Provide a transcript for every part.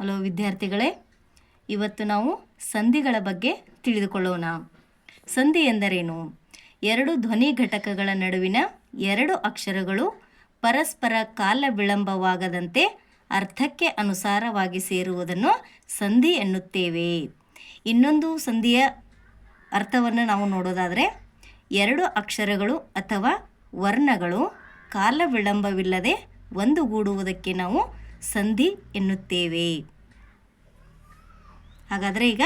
Hello ವಿದ್ಯಾರ್ಥಿಗಳೇ, ಇವತ್ತು ನಾವು ಸಂಧಿಗಳ ಬಗ್ಗೆ ತಿಳಿದುಕೊಳ್ಳೋಣ. ಸಂಧಿ ಎಂದರೇನು? ಎರಡು ಧ್ವನಿ ಘಟಕಗಳ ನಡುವಿನ ಎರಡು ಅಕ್ಷರಗಳು ಪರಸ್ಪರ ಕಾಲ ವಿಳಂಬವಾಗದಂತೆ ಅರ್ಥಕ್ಕೆ ಅನುಸಾರವಾಗಿ ಸೇರುವುದನ್ನು ಸಂಧಿ ಎನ್ನುತ್ತೇವೆ. ಇನ್ನೊಂದು ಸಂಧಿಯ ಅರ್ಥವನ್ನು ನಾವು ನೋಡೋದಾದರೆ, ಎರಡು ಅಕ್ಷರಗಳು ಅಥವಾ ವರ್ಣಗಳು ಕಾಲ ವಿಳಂಬವಿಲ್ಲದೆ ಒಂದುಗೂಡುವುದಕ್ಕೆ ನಾವು ಸಂಧಿ ಎನ್ನುತ್ತೇವೆ. ಹಾಗಾದರೆ ಈಗ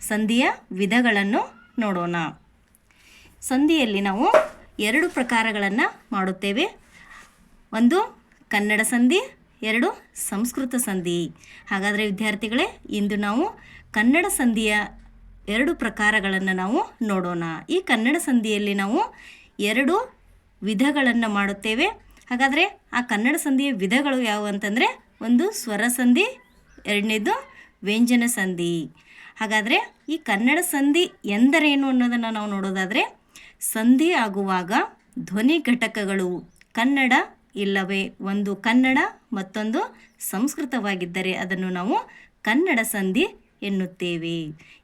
ಸಂಧಿಯ ವಿಧಗಳನ್ನು ನೋಡೋಣ. ಸಂಧಿಯಲ್ಲಿ ನಾವು ಎರಡು ಪ್ರಕಾರಗಳನ್ನು ಮಾಡುತ್ತೇವೆ. ಒಂದು ಕನ್ನಡ ಸಂಧಿ, ಎರಡು ಸಂಸ್ಕೃತ ಸಂಧಿ. ಹಾಗಾದರೆ ವಿದ್ಯಾರ್ಥಿಗಳೇ, ಇಂದು ನಾವು ಕನ್ನಡ ಸಂಧಿಯ ಎರಡು ಪ್ರಕಾರಗಳನ್ನು ನಾವು ನೋಡೋಣ. ಈ ಕನ್ನಡ ಸಂಧಿಯಲ್ಲಿ ನಾವು ಎರಡು ವಿಧಗಳನ್ನು ಮಾಡುತ್ತೇವೆ. ಹಾಗಾದರೆ ಆ ಕನ್ನಡ ಸಂಧಿಯ ವಿಧಗಳು ಯಾವುವು ಅಂತಂದರೆ ಒಂದು ಸ್ವರ ಸಂಧಿ, ಎರಡನೇದು ವ್ಯಂಜನ ಸಂಧಿ. ಹಾಗಾದರೆ ಈ ಕನ್ನಡ ಸಂಧಿ ಎಂದರೇನು ಅನ್ನೋದನ್ನು ನಾವು ನೋಡೋದಾದರೆ ಸಂಧಿ ಆಗುವಾಗ ಧ್ವನಿ ಘಟಕಗಳು ಕನ್ನಡ ಇಲ್ಲವೇ? ಒಂದು ಕನ್ನಡ ಮತ್ತೊಂದು ಸಂಸ್ಕೃತವಾಗಿದ್ದರೆ ಅದನ್ನು ನಾವು ಕನ್ನಡ ಸಂಧಿ ಎನ್ನುತ್ತೇವೆ.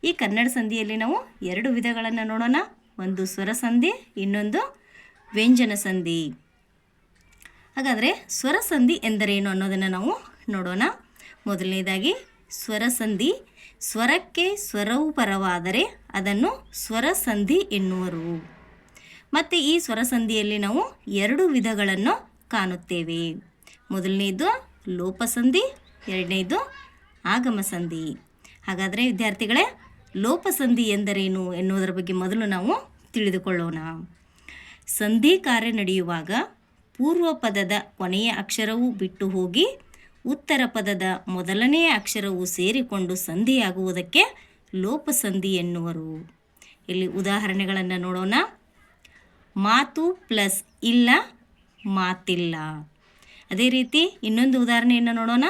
ಈ ಕನ್ನಡ ಸಂಧಿಯಲ್ಲಿ ನಾವು ಎರಡು ವಿಧಗಳನ್ನು ನೋಡೋಣ. ಒಂದು ಸ್ವರ ಸಂಧಿ, ಇನ್ನೊಂದು ವ್ಯಂಜನ ಸಂಧಿ. ಹಾಗಾದರೆ ಸ್ವರ ಸಂಧಿ ಎಂದರೇನು ಅನ್ನೋದನ್ನು ನಾವು ನೋಡೋಣ. ಮೊದಲನೇದಾಗಿ ಸ್ವರ ಸಂಧಿ ಸ್ವರಕ್ಕೆ ಸ್ವರವು ಪರವಾದರೆ ಅದನ್ನು ಸ್ವರ ಸಂಧಿ ಎನ್ನುವರು. ಮತ್ತು ಈ ಸ್ವರ ಸಂಧಿಯಲ್ಲಿ ನಾವು ಎರಡು ವಿಧಗಳನ್ನು ಕಾಣುತ್ತೇವೆ. ಮೊದಲನೇದು ಲೋಪಸಂಧಿ, ಎರಡನೇದು ಆಗಮ ಸಂಧಿ ಹಾಗಾದರೆ ವಿದ್ಯಾರ್ಥಿಗಳೇ, ಲೋಪಸಂಧಿ ಎಂದರೇನು ಎನ್ನುವುದರ ಬಗ್ಗೆ ಮೊದಲು ನಾವು ತಿಳಿದುಕೊಳ್ಳೋಣ. ಸಂಧಿ ಕಾರ್ಯ ನಡೆಯುವಾಗ ಪೂರ್ವ ಪದದ ಕೊನೆಯ ಅಕ್ಷರವು ಬಿಟ್ಟು ಹೋಗಿ ಉತ್ತರ ಪದದ ಮೊದಲನೆಯ ಅಕ್ಷರವು ಸೇರಿಕೊಂಡು ಸಂಧಿಯಾಗುವುದಕ್ಕೆ ಲೋಪಸಂಧಿ ಎನ್ನುವರು. ಇಲ್ಲಿ ಉದಾಹರಣೆಗಳನ್ನು ನೋಡೋಣ. ಮಾತು ಪ್ಲಸ್ ಇಲ್ಲ, ಮಾತಿಲ್ಲ. ಅದೇ ರೀತಿ ಇನ್ನೊಂದು ಉದಾಹರಣೆಯನ್ನು ನೋಡೋಣ.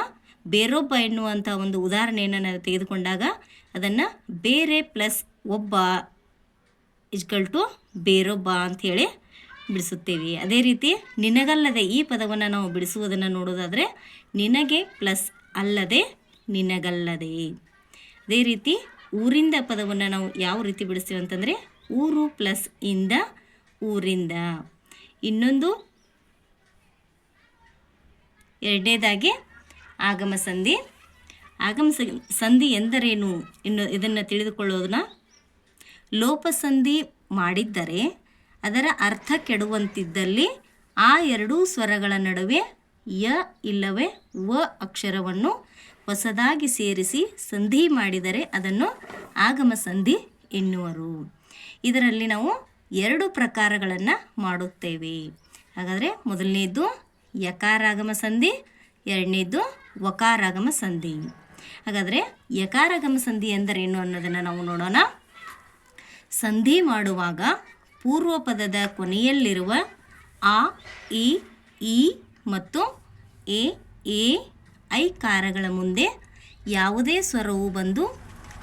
ಬೇರೊಬ್ಬ ಎನ್ನುವಂಥ ಒಂದು ಉದಾಹರಣೆಯನ್ನು ನಾವು ತೆಗೆದುಕೊಂಡಾಗ ಅದನ್ನು ಬೇರೆ ಪ್ಲಸ್ ಒಬ್ಬ ಇಜ್ಕಲ್ ಟು ಬೇರೊಬ್ಬ ಅಂಥೇಳಿ ಬಿಡಿಸುತ್ತೇವೆ. ಅದೇ ರೀತಿ ನಿನಗಲ್ಲದೆ ಈ ಪದವನ್ನು ನಾವು ಬಿಡಿಸುವುದನ್ನು ನೋಡೋದಾದರೆ ನಿನಗೆ ಪ್ಲಸ್ ಅಲ್ಲದೆ ನಿನಗಲ್ಲದೆ. ಅದೇ ರೀತಿ ಊರಿಂದ ಪದವನ್ನು ನಾವು ಯಾವ ರೀತಿ ಬಿಡಿಸ್ತೀವಿ ಅಂತಂದರೆ ಊರು ಪ್ಲಸ್ ಇಂದ ಊರಿಂದ. ಇನ್ನೊಂದು ಎರಡನೇದಾಗಿ ಆಗಮ ಸಂಧಿ. ಆಗಮ ಸಂಧಿ ಎಂದರೇನು ಇನ್ನು ಇದನ್ನು ತಿಳಿದುಕೊಳ್ಳೋದನ್ನ? ಲೋಪಸಂಧಿ ಮಾಡಿದ್ದರೆ ಅದರ ಅರ್ಥ ಕೆಡುವಂತಿದ್ದಲ್ಲಿ ಆ ಎರಡೂ ಸ್ವರಗಳ ನಡುವೆ ಯ ಇಲ್ಲವೇ ವ ಅಕ್ಷರವನ್ನು ಹೊಸದಾಗಿ ಸೇರಿಸಿ ಸಂಧಿ ಮಾಡಿದರೆ ಅದನ್ನು ಆಗಮ ಸಂಧಿ ಎನ್ನುವರು. ಇದರಲ್ಲಿ ನಾವು ಎರಡು ಪ್ರಕಾರಗಳನ್ನು ಮಾಡುತ್ತೇವೆ. ಹಾಗಾದರೆ ಮೊದಲನೇದು ಯಕಾರಾಗಮ ಸಂಧಿ ಎರಡನೇದು ವಕಾರಾಗಮ ಸಂಧಿ. ಹಾಗಾದರೆ ಯಕಾರಾಗಮ ಸಂಧಿ ಎಂದರೇನು ಅನ್ನೋದನ್ನು ನಾವು ನೋಡೋಣ. ಸಂಧಿ ಮಾಡುವಾಗ ಪೂರ್ವ ಪದದ ಕೊನೆಯಲ್ಲಿರುವ ಆ ಇ ಇ ಮತ್ತು ಎ ಎ ಐ ಕಾರಗಳ ಮುಂದೆ ಯಾವುದೇ ಸ್ವರವು ಬಂದು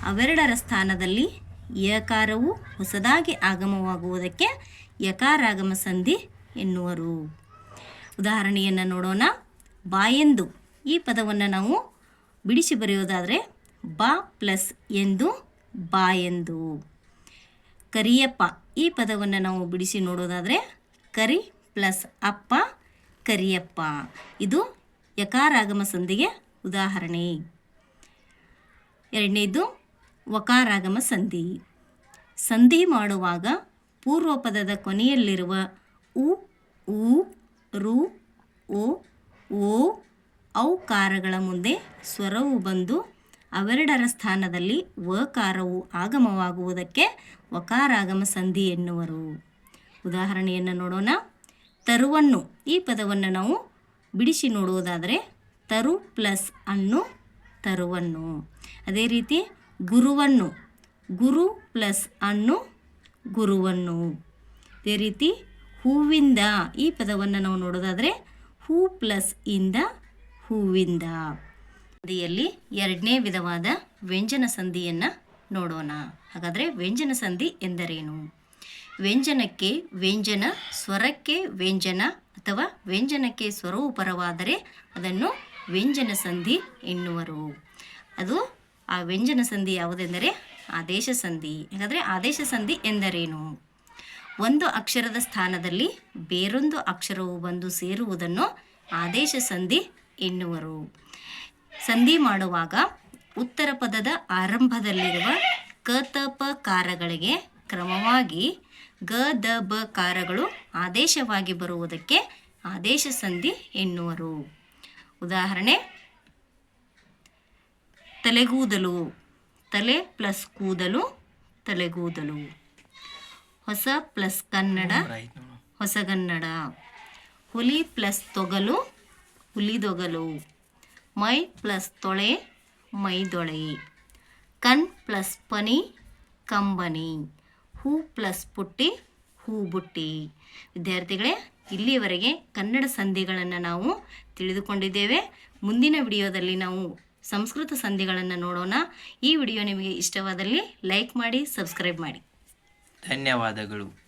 ಅವೆರಡರ ಸ್ಥಾನದಲ್ಲಿ ಯಕಾರವು ಹೊಸದಾಗಿ ಆಗಮವಾಗುವುದಕ್ಕೆ ಯಕಾರಾಗಮ ಸಂಧಿ ಎನ್ನುವರು. ಉದಾಹರಣೆಯನ್ನು ನೋಡೋಣ. ಬಾಯೆಂದು ಈ ಪದವನ್ನು ನಾವು ಬಿಡಿಸಿ ಬರೆಯೋದಾದರೆ ಬಾ ಪ್ಲಸ್ ಎಂದು ಬಾಯೆಂದು ಕರಿಯಪ್ಪ. ಈ ಪದವನ್ನು ನಾವು ಬಿಡಿಸಿ ನೋಡೋದಾದರೆ ಕರಿ ಪ್ಲಸ್ ಅಪ್ಪ, ಕರಿಯಪ್ಪ. ಇದು ಯಕಾರಾಗಮ ಸಂಧಿಗೆ ಉದಾಹರಣೆ. ಎರಡನೇದು ವಕಾರಾಗಮ ಸಂಧಿ. ಸಂಧಿ ಮಾಡುವಾಗ ಪೂರ್ವ ಪದದ ಕೊನೆಯಲ್ಲಿರುವ ಉ ಊ ರು, ಓ ಓ, ಔಕಾರಗಳ ಮುಂದೆ ಸ್ವರವು ಬಂದು ಅವೆರಡರ ಸ್ಥಾನದಲ್ಲಿ ವಕಾರವು ಆಗಮವಾಗುವುದಕ್ಕೆ ವಕಾರಾಗಮ ಸಂಧಿ ಎನ್ನುವರು. ಉದಾಹರಣೆಯನ್ನು ನೋಡೋಣ. ತರುವನ್ನು ಈ ಪದವನ್ನು ನಾವು ಬಿಡಿಸಿ ನೋಡುವುದಾದರೆ ತರು ಪ್ಲಸ್ ಅನ್ನು ತರುವನ್ನು. ಅದೇ ರೀತಿ ಗುರುವನ್ನು ಗುರು ಪ್ಲಸ್ ಅನ್ನು ಗುರುವನ್ನು. ಅದೇ ರೀತಿ ಹೂವಿಂದ ಈ ಪದವನ್ನು ನಾವು ನೋಡೋದಾದರೆ ಹೂ ಪ್ಲಸ್ ಇಂದ ಹೂವಿಂದ. ಸಂಧಿಯಲ್ಲಿ ಎರಡನೇ ವಿಧವಾದ ವ್ಯಂಜನ ಸಂಧಿಯನ್ನು ನೋಡೋಣ. ಹಾಗಾದರೆ ವ್ಯಂಜನ ಸಂಧಿ ಎಂದರೇನು? ವ್ಯಂಜನಕ್ಕೆ ವ್ಯಂಜನ, ಸ್ವರಕ್ಕೆ ವ್ಯಂಜನ ಅಥವಾ ವ್ಯಂಜನಕ್ಕೆ ಸ್ವರವು ಪರವಾದರೆ ಅದನ್ನು ವ್ಯಂಜನ ಸಂಧಿ ಎನ್ನುವರು. ಅದು ಆ ವ್ಯಂಜನ ಸಂಧಿ ಯಾವುದೆಂದರೆ? ಆದೇಶ ಸಂಧಿ. ಹಾಗಾದರೆ ಆದೇಶ ಸಂಧಿ ಎಂದರೇನು? ಒಂದು ಅಕ್ಷರದ ಸ್ಥಾನದಲ್ಲಿ ಬೇರೊಂದು ಅಕ್ಷರವು ಬಂದು ಸೇರುವುದನ್ನು ಆದೇಶ ಸಂಧಿ ಎನ್ನುವರು. ಸಂಧಿ ಮಾಡುವಾಗ ಉತ್ತರ ಪದದ ಆರಂಭದಲ್ಲಿರುವ ಕ ತ ಪ ಕಾರಗಳಿಗೆ ಕ್ರಮವಾಗಿ ಗ ದ ಬ ಕಾರಗಳು ಆದೇಶವಾಗಿ ಬರುವುದಕ್ಕೆ ಆದೇಶ ಸಂಧಿ ಎನ್ನುವರು. ಉದಾಹರಣೆ ತಲೆಗೂದಲು ತಲೆ ಪ್ಲಸ್ ಕೂದಲು ತಲೆಗೂದಲು. ಹೊಸ ಪ್ಲಸ್ ಕನ್ನಡ ಹೊಸಗನ್ನಡ ಹುಲಿ ಪ್ಲಸ್ ತೊಗಲು ಹುಲಿದೊಗಲು ಮೈ ಪ್ಲಸ್ ತೊಳೆ ಮೈದೊಳೆ ಕಣ್ ಪ್ಲಸ್ ಪನಿ, ಕಂಬನಿ. ಹೂ ಪ್ಲಸ್ ಪುಟ್ಟಿ, ಹೂ ಬುಟ್ಟಿ. ವಿದ್ಯಾರ್ಥಿಗಳೇ, ಇಲ್ಲಿಯವರೆಗೆ ಕನ್ನಡ ಸಂಧಿಗಳನ್ನು ನಾವು ತಿಳಿದುಕೊಂಡಿದ್ದೇವೆ. ಮುಂದಿನ ವಿಡಿಯೋದಲ್ಲಿ ನಾವು ಸಂಸ್ಕೃತ ಸಂಧಿಗಳನ್ನು ನೋಡೋಣ. ಈ ವಿಡಿಯೋ ನಿಮಗೆ ಇಷ್ಟವಾದಲ್ಲಿ ಲೈಕ್ ಮಾಡಿ, ಸಬ್ಸ್ಕ್ರೈಬ್ ಮಾಡಿ. ಧನ್ಯವಾದಗಳು.